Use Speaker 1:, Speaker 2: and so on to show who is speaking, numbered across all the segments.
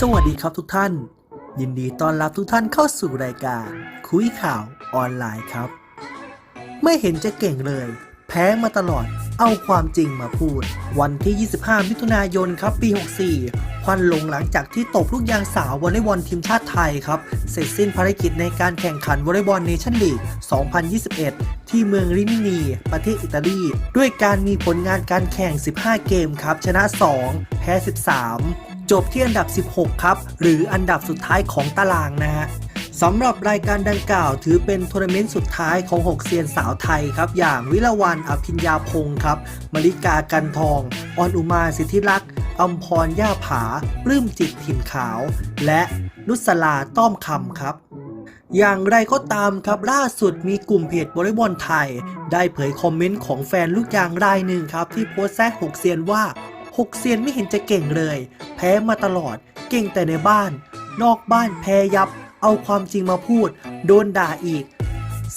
Speaker 1: สวัสดีครับทุกท่าน ยินดีต้อนรับทุกท่านเข้าสู่รายการ คุยข่าวออนไลน์ครับ ไม่เห็นจะเก่งเลย แพ้มาตลอดเอาความจริงมาพูด วันที่ 25 มิถุนายนครับปี 64 ควันลงหลังจากที่ตบลูกยางสาววอลเลย์บอลทีมชาติไทยครับ เสร็จสิ้นภารกิจในการแข่งขันวอลเลย์บอลเนชั่นลีก 2021 ที่เมืองริมินี ประเทศอิตาลี ด้วยการมีผลงานการแข่ง 15 เกมครับ ชนะ 2 แพ้ 13 จบที่อันดับ 16 ครับ หรืออันดับสุดท้ายของตารางนะฮะสำหรับรายการดังกล่าวถือเป็นทัวร์นาเมนต์สุดท้ายของ 6เซียนสาวไทยครับ อย่างวิลาวันอภิญญาพงศ์ครับมริกากันทองออนอุมาสิทธิรักษ์อัมพรย่าผาปลื้มจิตถิ่นขาว และนุสลาต้อมคำครับ อย่างไรก็ตามครับล่าสุดมีกลุ่มเพจวอลเลย์บอลไทย ได้เผยคอมเมนต์ของแฟนลูกยางรายหนึ่งครับ ที่โพสต์แซะหกเซียนว่า หกเซียนไม่เห็นจะเก่งเลย แพ้มาตลอด เก่งแต่ในบ้าน นอกบ้านแพ้ยับ เอาความจริงมาพูด โดนด่าอีก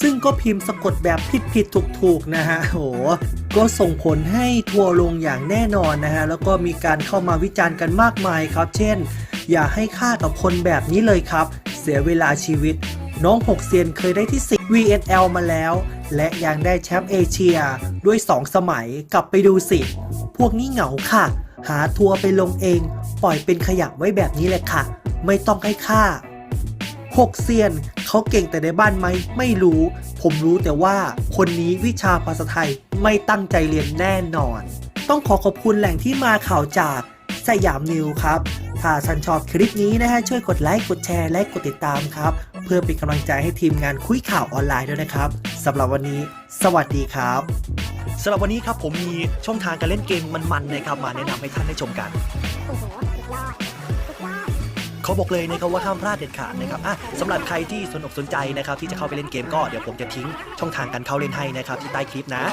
Speaker 1: ซึ่งก็พิมพ์สะกดแบบผิดผิดถูกถูกนะฮะโหก็ส่งผลให้ทัวร์ลงอย่างแน่นอนนะฮะ แล้วก็มีการเข้ามาวิจารณ์กันมากมายครับ เช่น อย่าให้ค่ากับคนแบบนี้เลยครับ เสียเวลาชีวิต น้องหกเซียนเคยได้ที่10 VNL มาแล้ว และยังได้แชมป์เอเชียด้วย 2 สมัยกลับไปดูสิ พวกนี้เหงาค่ะ หาทัวร์ไปลงเอง ปล่อยเป็นขยะไว้แบบนี้เลยค่ะ ไม่ต้องให้ค่าหกเซียนเขาเก่งแต่ในบ้านไหมไม่รู้ ผมรู้แต่ว่าคนนี้วิชาภาษาไทยไม่ตั้งใจเรียนแน่นอน ต้องขอขอบคุณแหล่งที่มาข่าวจากสยามนิวครับ ถ้าท่านชอบคลิปนี้นะฮะช่วยกดไลค์กดแชร์และกดติดตามครับ เพื่อเป็นกำลังใจให้ทีมงานคุยข่าวออนไลน์ด้วยนะครับสำหรับวันนี้ สวัสดีครับ
Speaker 2: สำหรับวันนี้ครับผมมีช่องทางการเล่นเกมมันๆนะครับมาแนะนำให้ท่านได้ชมกัน
Speaker 3: โอ้โหสุดยอดสุดยอด
Speaker 2: เขาบอกเลยนะครับว่าห้ามพลาดเด็ดขาดนะครับอะสำหรับใครที่สนอกสนใจนะครับที่จะเข้าไปเล่นเกมก็เดี๋ยวผมจะทิ้งช่องทางการเข้าเล่นให้นะครับที่ใต้คลิปนะ